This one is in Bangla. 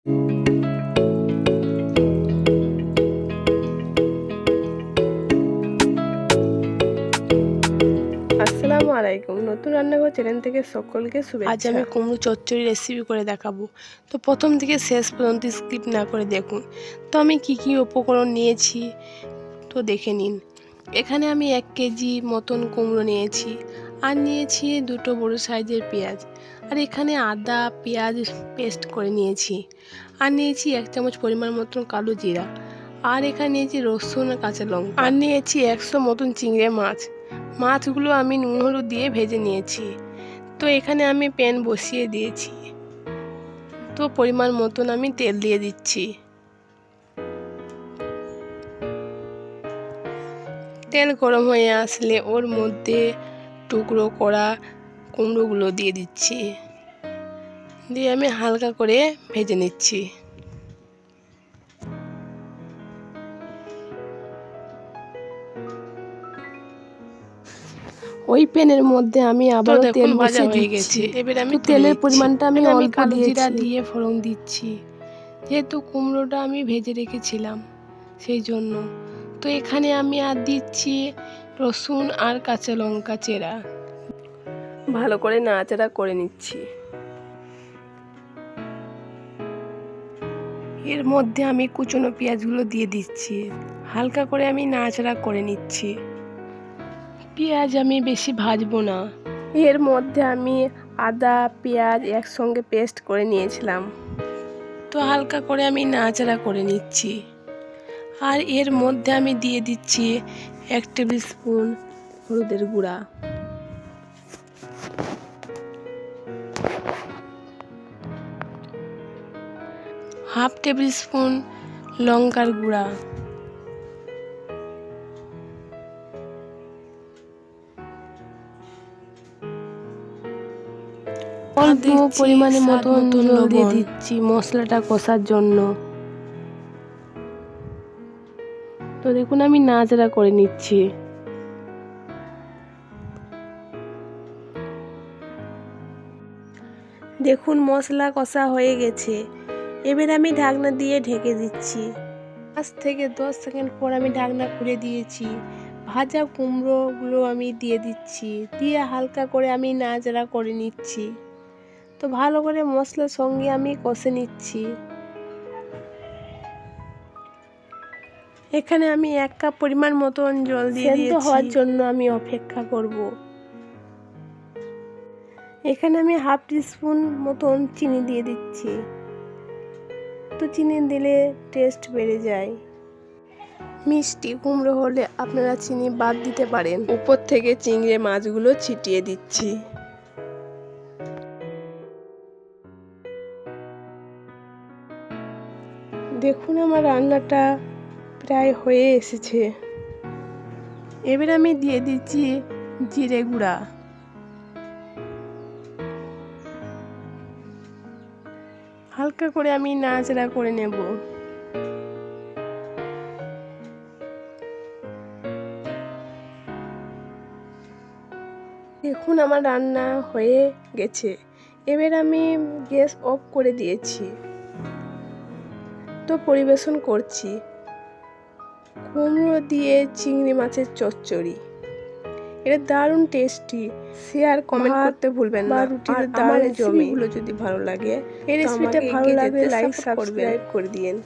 আসসালামু আলাইকুম। নতুন রান্নাঘর চ্যানেল থেকে সকলকে শুভেচ্ছা। আজ আমি কুমড়ো চচ্চড়ি রেসিপি করে দেখাবো। তো প্রথম থেকে শেষ পর্যন্ত স্কিপ না করে দেখুন। তো আমি কি কি উপকরণ নিয়েছি, তো দেখে নিন। এখানে আমি এক কেজি মতন কুমড়ো নিয়েছি। আর নিয়েছি দুটো বড় সাইজের পেঁয়াজ। আর এখানে আদা, পেঁয়াজ পেস্ট করে নিয়েছি। আর নিয়েছি এক চামচ পরিমাণ মতন কালো জিরা। আর এখানে নিয়েছি রসুন আর কাঁচা লঙ্কা। আর নিয়েছি একশো মতন চিংড়ে মাছ। মাছগুলো আমি নুন হলুদ দিয়ে ভেজে নিয়েছি। তো এখানে আমি প্যান বসিয়ে দিয়েছি। তো পরিমাণ মতন আমি তেল দিয়ে দিচ্ছি। তেল গরম হয়ে আসলে ওর মধ্যে টুকরো করা কুমড়োগুলো দিয়ে দিচ্ছি। দিয়ে আমি হালকা করে ভেজে নিচ্ছি। ওই প্যানের মধ্যে আমি আবার তেল ভাজা হয়ে গেছে। এবার আমি তেলের পরিমাণটা আমি অল্প জিরা দিয়ে ফোড়ন দিচ্ছি। যেহেতু কুমড়োটা আমি ভেজে রেখেছিলাম সেই জন্য। তো এখানে আমি আর দিচ্ছি রসুন আর কাঁচা লঙ্কা চেরা। ভালো করে নাড়াচাড়া করে নিচ্ছি। এর মধ্যে আমি কুচনো পেঁয়াজগুলো দিয়ে দিচ্ছি। হালকা করে আমি নাড়াচাড়া করে নিচ্ছি। পেঁয়াজ আমি বেশি ভাজবো না। এর মধ্যে আমি আদা পেঁয়াজ একসঙ্গে পেস্ট করে নিয়েছিলাম। তো হালকা করে আমি নাড়াচাড়া করে নিচ্ছি। আর এর মধ্যে আমি দিয়ে দিচ্ছি এক টেবিল স্পুন হলুদের গুঁড়া। হাফ টেবিল স্পুন লঙ্কার গুঁড়া। অল্প পরিমাণে মতন দিয়ে দিচ্ছি মশলাটা কষার জন্য। তো দেখুন, আমি নাচড়া করে নিচ্ছি। দেখুন, মশলা কষা হয়ে গেছে। এবার আমি ঢাকনা দিয়ে ঢেকে দিচ্ছি। পাঁচ থেকে দশ সেকেন্ড পর আমি ঢাকনা খুলে দিয়েছি। ভাজা কুমড়োগুলো আমি দিয়ে দিচ্ছি। দিয়ে হালকা করে আমি নাচড়া করে নিচ্ছি। তো ভালো করে মশলার সঙ্গে আমি কষে নিচ্ছি। এখানে আমি এক কাপ পরিমাণ মতন জল দিয়ে সেদ্ধ হওয়ার জন্য আমি অপেক্ষা করব। এখানে আমি হাফ টিস্পুন মতন চিনি দিয়ে দিচ্ছি। তো চিনি দিলে টেস্ট বেড়ে যায়। মিষ্টি কুমড়ো হলে আপনারা চিনি বাদ দিতে পারেন। উপর থেকে চিংড়ে মাছগুলো ছিটিয়ে দিচ্ছি। দেখুন আমার রান্নাটা প্রায় হয়ে এসেছে। এবার আমি দিয়ে দিচ্ছি জিরে গুঁড়া। হালকা করে আমি নাচড়া করে নেব। দেখুন আমার রান্না হয়ে গেছে। এবার আমি গ্যাস অফ করে দিয়েছি। তো পরিবেশন করছি। কুমড়ো দিয়ে চিংড়ি মাছের চচ্চড়ি। এটা দারুণ টেস্টি শেয়ার কমেন্ট করতে ভুলবেন না। দারুণ আমার জমি। রেসিপিগুলো যদি ভালো লাগে এই রেসিপিটা ভালো লাগে লাগলে লাইক সাবস্ক্রাইব করে দিয়েন।